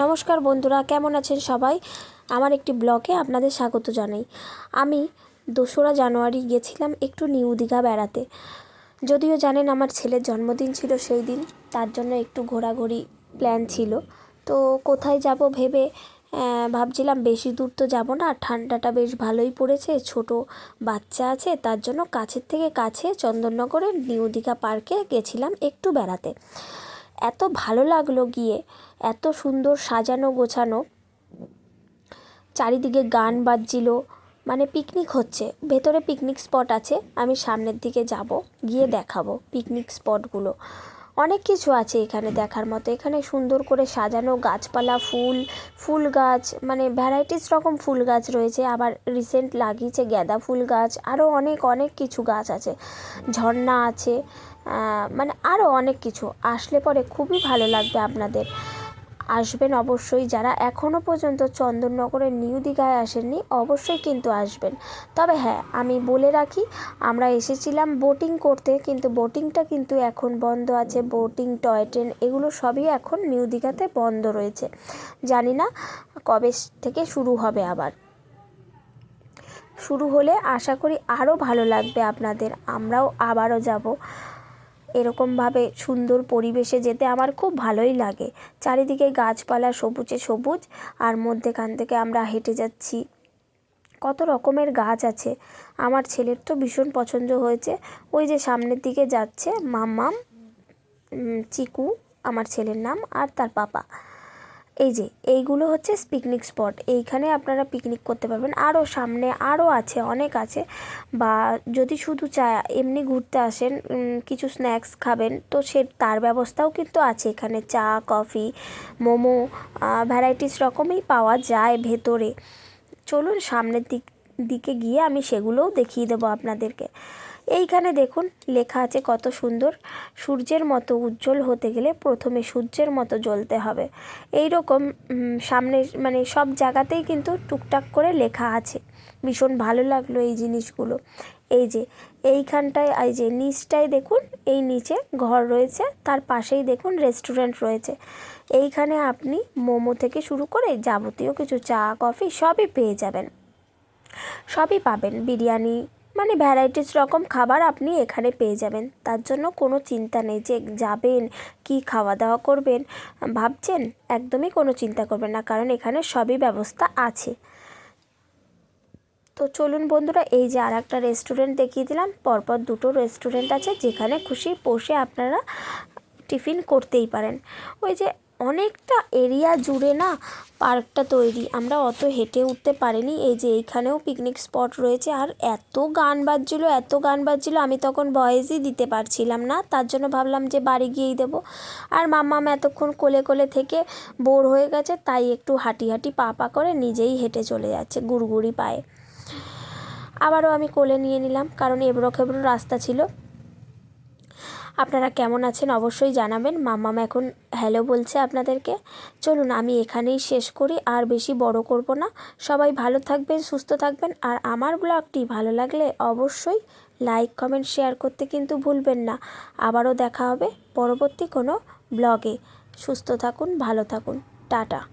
নমস্কার বন্ধুরা, কেমন আছেন সবাই? আমার একটি ব্লগে আপনাদের স্বাগত জানাই। আমি দোসরা জানুয়ারি গেছিলাম একটু নিউ দীঘা বেড়াতে। যদিও জানেন আমার ছেলের জন্মদিন ছিল সেই দিন, তার জন্য একটু ঘোরাঘুরি প্ল্যান ছিল। তো কোথায় যাব ভেবে ভাবছিলাম বেশি দূর তো যাব না, ঠান্ডাটা বেশ ভালোই পড়েছে, ছোট বাচ্চা আছে, তার জন্য কাছের থেকে কাছে চন্দননগরের নিউ দীঘা পার্কে গেছিলাম একটু বেড়াতে। এত ভালো লাগল গিয়ে, এত সুন্দর সাজানো গোছানো। চারিদিকে গান বাজছিল মানে পিকনিক হচ্ছে। ভেতরে পিকনিক স্পট আছে, আমি সামনের দিকে যাব, গিয়ে দেখাবো পিকনিক স্পটগুলো অনেক কিছু আছে এখানে দেখার মতো। এখানে সুন্দর করে সাজানো গাছপালা, ফুল ফুল গাছ মানে ভ্যারাইটিস রকম ফুল গাছ রয়েছে। আবার রিসেন্ট লাগিয়েছে গ্যাদা ফুল গাছ আরও অনেক অনেক কিছু গাছ আছে। ঝর্ণা আছে মানে আরও অনেক কিছু। আসলে পরে খুবই ভালো লাগবে আপনাদের। আসবেন অবশ্যই। যারা এখনও পর্যন্ত চন্দননগরের নিউ দীঘায় আসেননি, অবশ্যই কিন্তু আসবেন। তবে হ্যাঁ আমি বলে রাখি, আমরা এসেছিলাম বোটিং করতে, কিন্তু বোটিংটা কিন্তু এখন বন্ধ আছে। বোটিং টয় ট্রেন এগুলো সবই এখন নিউ দীঘাতে বন্ধ রয়েছে। জানি না কবে থেকে শুরু হবে আবার। শুরু হলে আশা করি আরও ভালো লাগবে আপনাদের। আমরাও আবারও যাব। এরকমভাবে সুন্দর পরিবেশে যেতে আমার খুব ভালোই লাগে। চারিদিকে গাছপালা সবুজে সবুজ, আর মধ্যেখান থেকে আমরা হেঁটে যাচ্ছি। কত রকমের গাছ আছে। আমার ছেলের তো ভীষণ পছন্দ হয়েছে। ওই যে সামনের দিকে যাচ্ছে মামাম চিকু, আমার ছেলের নাম, আর তার পাপা। এই যে, এইগুলো হচ্ছে পিকনিক স্পট এইখানে আপনারা পিকনিক করতে পারবেন। আরও সামনে আরও আছে, অনেক আছে। বা যদি শুধু চা, এমনি ঘুরতে আসেন কিছু স্ন্যাক্স খাবেন, তো সে, তার ব্যবস্থাও কিন্তু আছে এখানে। চা কফি মোমো ভ্যারাইটিস রকমই পাওয়া যায় ভেতরে। চলুন সামনের দিক, দিকে গিয়ে আমি সেগুলোও দেখিয়ে দেবো আপনাদেরকে। এইখানে দেখুন লেখা আছে কত সুন্দর। সূর্যের মতো উজ্জ্বল হতে গেলে প্রথমে সূর্যের মতো জ্বলতে হবে। এই রকম সামনে মানে সব জায়গাতেই কিন্তু টুকটাক করে লেখা আছে। ভীষণ ভালো লাগল এই জিনিসগুলো। এই যে, এইখানটায়, এই যে নিচটায় দেখুন, এই নিচে ঘর রয়েছে, তার পাশেই দেখুন রেস্টুরেন্ট রয়েছে। এইখানে আপনি মোমো থেকে শুরু করে যাবতীয় কিছু চা, কফি সবই পেয়ে যাবেন। সবই পাবেন। বিরিয়ানি মানে ভ্যারাইটিস রকম খাবার আপনি এখানে পেয়ে যাবেন। তার জন্য কোনো চিন্তা নেই যে যাবেন, কি খাওয়া দাওয়া করবেন, ভাবছেন? একদমই কোনো চিন্তা করবেন না, কারণ এখানে সবই ব্যবস্থা আছে। তো চলুন বন্ধুরা, এই যে আর একটা রেস্টুরেন্ট দেখিয়ে দিলাম। পরপর দুটো রেস্টুরেন্ট আছে যেখানে খুশি বসে আপনারা টিফিন করতেই পারেন। ওই যে অনেকটা এরিয়া জুড়ে না পার্কটা তৈরি। আমরা অত হেঁটে উঠতে পারিনি। এই যে এইখানেও পিকনিক স্পট রয়েছে। আর এত গান বাজছিলো, এত গান বাজছিলো, আমি তখন ভয়েসই দিতে পারছিলাম না। তার জন্য ভাবলাম যে বাড়ি গিয়েই দেবো। আর মাম্মাম এতক্ষণ কোলে কোলে থেকে বোর হয়ে গেছে, তাই একটু হাঁটি হাঁটি পা পা করে নিজেই হেঁটে চলে যাচ্ছে গুড়গুড়ি পায়ে। আবারও আমি কোলে নিয়ে নিলাম, কারণ এবড়ো খেবড়ো রাস্তা ছিল। আপনারা কেমন আছেন অবশ্যই জানাবেন। মাম্মাম এখন হ্যালো বলছে আপনাদেরকে। চলুন, আমি এখানেই শেষ করি, আর বেশি বড় করব না। সবাই ভালো থাকবেন, সুস্থ থাকবেন, আর আমার ব্লগটি ভালো লাগলে অবশ্যই লাইক কমেন্ট শেয়ার করতে কিন্তু ভুলবেন না। আবারও দেখা হবে পরবর্তী কোনো ব্লগে। সুস্থ থাকুন, ভালো থাকুন। টাটা।